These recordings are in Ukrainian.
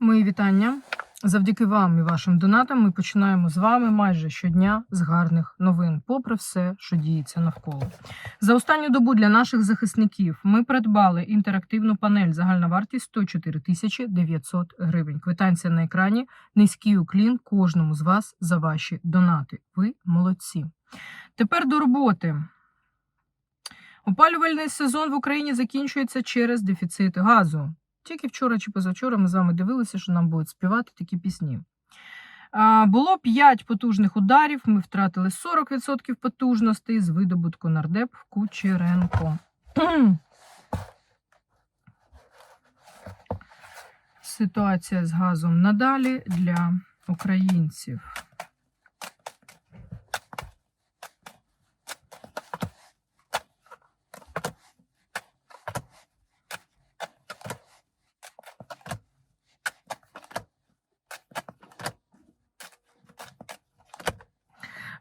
Мої вітання. Завдяки вам і вашим донатам ми починаємо з вами майже щодня з гарних новин, попри все, що діється навколо. За останню добу для наших захисників ми придбали інтерактивну панель. Загальна вартість 104 тисячі 900 гривень. Квитанція на екрані. Низький уклін кожному з вас за ваші донати. Ви молодці. Тепер до роботи. Опалювальний сезон в Україні закінчується через дефіцит газу. Тільки вчора чи позавчора ми з вами дивилися, що нам будуть співати такі пісні. Було 5 потужних ударів. Ми втратили 40% потужностей з видобутку нардеп Кучеренко. Ситуація з газом надалі для українців.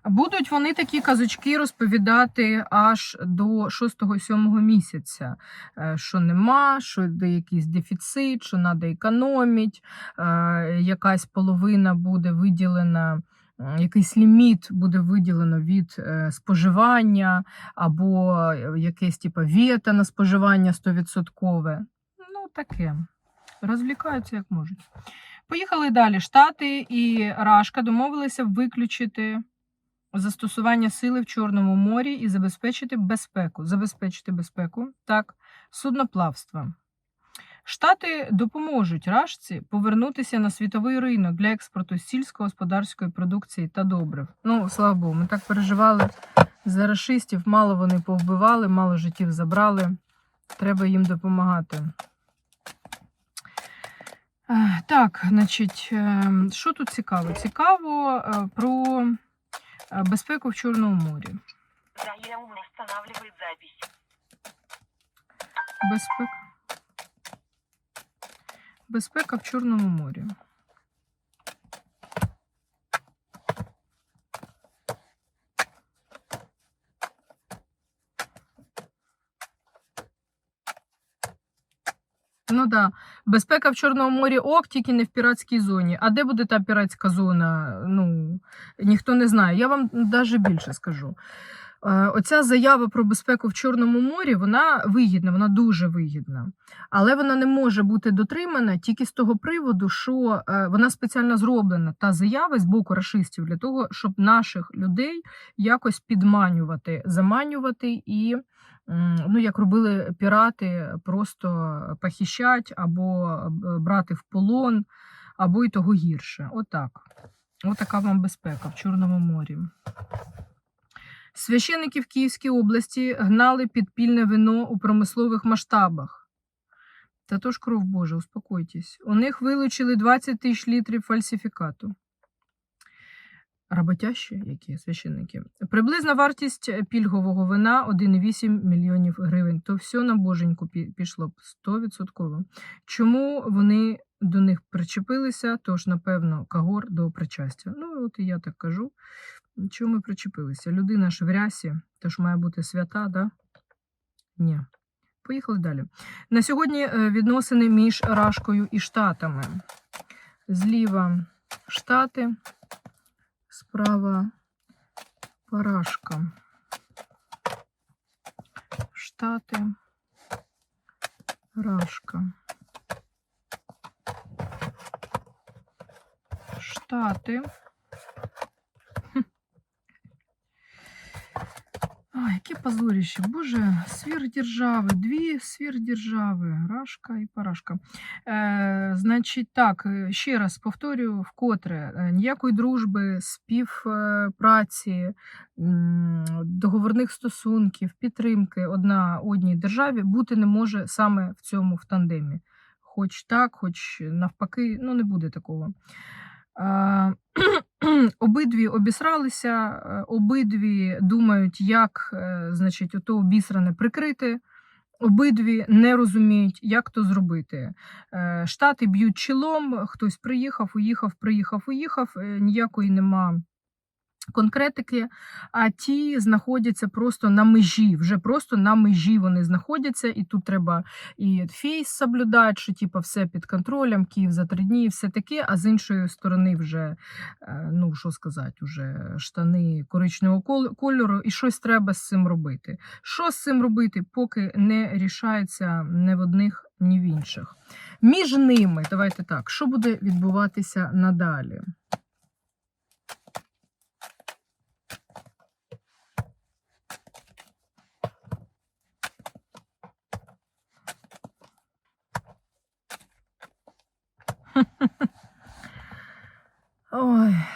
Будуть вони такі казочки розповідати аж до 6-7 місяця, е, що нема, що йде якийсь дефіцит, що треба економити, е, якась половина буде виділена. Якийсь ліміт буде виділено від е, споживання, або якесь типу, вєта на споживання 100%. Ну, таке. Розвлікаються як можуть. Поїхали далі. Штати і Рашка домовилися виключити застосування сили в Чорному морі і забезпечити безпеку. Забезпечити безпеку, так, судноплавства. Штати допоможуть рашці повернутися на світовий ринок для експорту сільськогосподарської продукції та добрив. Ну, слава Богу, ми так переживали за рашистів. Мало вони повбивали, мало життів забрали. Треба їм допомагати. Так, значить, е, що тут цікаво? Цікаво е, про безпеку в Чорному морі. Заем встановлює запись. Безпека. Безпека в Чорному морі. Ну да, безпека в Чорному морі ок, тільки не в піратській зоні. А де буде та піратська зона? Ну, ніхто не знає. Я вам навіть більше скажу. Е, Оця заява про безпеку в Чорному морі, вона вигідна, вона дуже вигідна. Але вона не може бути дотримана тільки з того приводу, що е, вона спеціально зроблена та заява з боку рашистів для того, щоб наших людей якось підманювати, заманювати і, ну, як робили пірати, просто похищать або е, брати в полон, або й того гірше. Отак. Отака вам безпека в Чорному морі. Священники в Київській області гнали підпільне вино у промислових масштабах. Та то ж кров Божа, успокойтесь. У них вилучили 20 тисяч літрів фальсифікату. Роботящі, які священники. Приблизна вартість пільгового вина 1,8 мільйонів гривень. То все на боженьку пішло б 100%. Чому вони до них причепилися? Тож, напевно, кагор до причастя. Ну, от і я так кажу. Чому ми причепилися? Людина ж в рясі, тож має бути свята, да? Ні. Поїхали далі. На сьогодні е, відносини між Рашкою і Штатами. Зліва Штати, справа Парашка. Штати, Рашка. Штати. А, яке позорище. Боже, сверхдержави, дві сверхдержави, Рашка і Парашка. Е, значить, так, е, ще раз повторюю вкотре, е, ніякої дружби, співпраці, договорних стосунків, підтримки одна одній державі бути не може саме в цьому в тандемі. Хоч так, хоч навпаки, ну не буде такого. Е, Обидві обісралися, е, обидві думають, як е, значить, ото обісране прикрити. Обидві не розуміють, як то зробити. Штати б'ють чолом, хтось приїхав, уїхав, приїхав, уїхав. Ніякої нема конкретики, а ті знаходяться просто на межі, вже просто на межі вони знаходяться, і тут треба і фейс соблюдати, що типу, все під контролем, Київ за три дні, все таке, а з іншої сторони вже, е, ну що сказати, уже штани коричневого кольору, і щось треба з цим робити. Що з цим робити, поки не рішається ні в одних, ні в інших. Між ними, давайте так, що буде відбуватися надалі?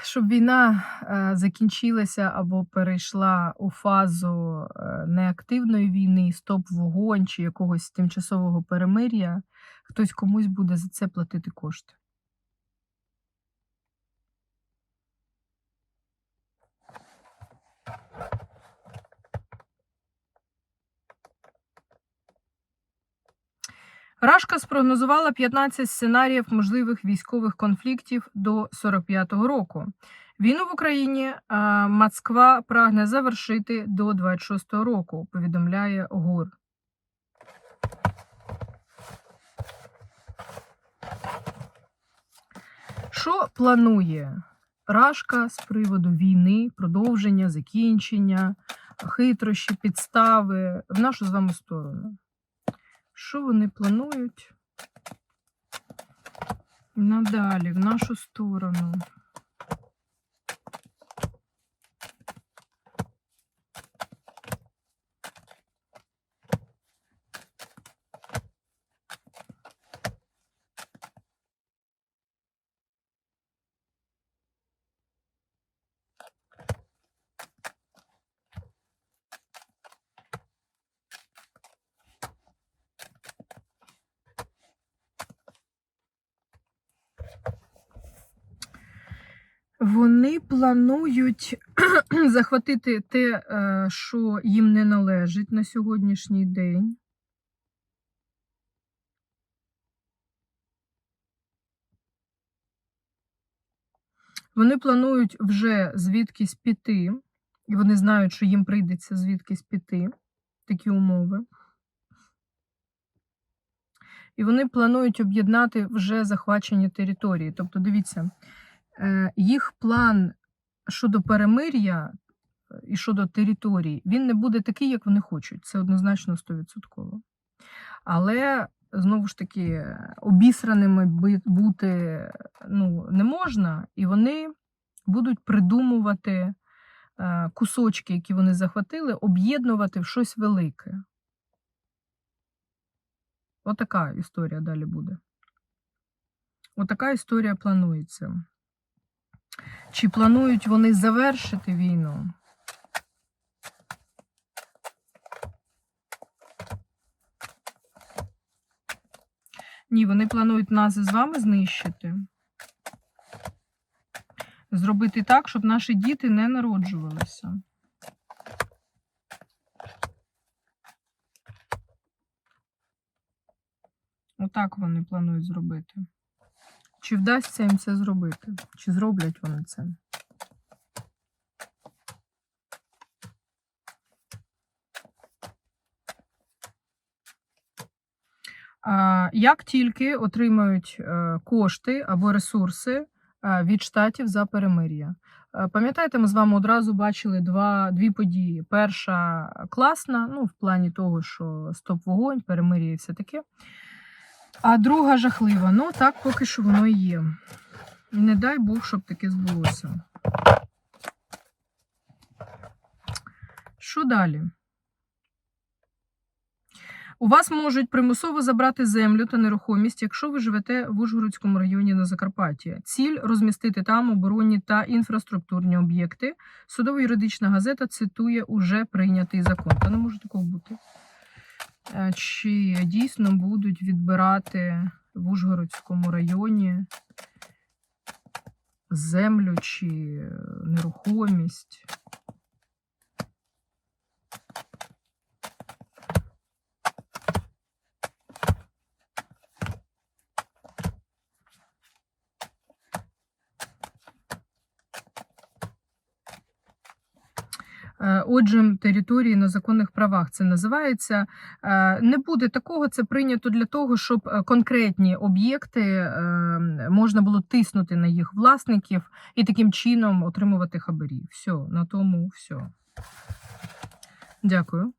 Щоб війна е, закінчилася або перейшла у фазу е, неактивної війни, стоп вогонь чи якогось тимчасового перемир'я, хтось комусь буде за це платити кошти. Рашка спрогнозувала 15 сценаріїв можливих військових конфліктів до 45-го року. Війну в Україні е, Москва прагне завершити до 26-го року, повідомляє ГУР. Що планує Рашка з приводу війни, продовження, закінчення, хитрощі, підстави в нашу з вами сторону? Що вони планують надалі, в нашу сторону? Вони планують захватити те, е, що їм не належить на сьогоднішній день. Вони планують вже звідкись піти, і вони знають, що їм прийдеться звідкись піти, такі умови. І вони планують об'єднати вже захвачені території. Тобто, дивіться, їх план щодо перемир'я е, і щодо територій, він не буде такий, як вони хочуть. Це однозначно 100%. Але знову ж таки, обісраними бути ну, не можна, і вони будуть придумувати е, кусочки, які вони захватили, об'єднувати в щось велике. Отака історія далі буде. Отака історія планується. Чи планують вони завершити війну? Ні, вони планують нас з вами знищити. Зробити так, щоб наші діти не народжувалися. Отак вони планують зробити. Чи вдасться їм це зробити? Чи зроблять вони це? Як тільки отримають е, кошти або ресурси е, від штатів за перемир'я. Е, Пам'ятаєте, ми з вами одразу бачили два, дві події. Перша класна, ну, в плані того, що стоп вогонь, перемир'я і все таке. А друга жахлива. Ну, так поки що воно і є. І не дай Бог, щоб таке збулося. Що далі? У вас можуть примусово забрати землю та нерухомість, якщо ви живете в Ужгородському районі на Закарпатті. Ціль розмістити там оборонні та інфраструктурні об'єкти. Судово-юридична газета цитує уже прийнятий закон. Та не може такого бути. Е, Чи дійсно будуть відбирати в Ужгородському районі землю чи нерухомість? Отже, території на законних правах це називається. Е, Не буде такого, це прийнято для того, щоб е, конкретні об'єкти е, можна було тиснути на їх власників і таким чином отримувати хабарі. Все, на тому все. Дякую.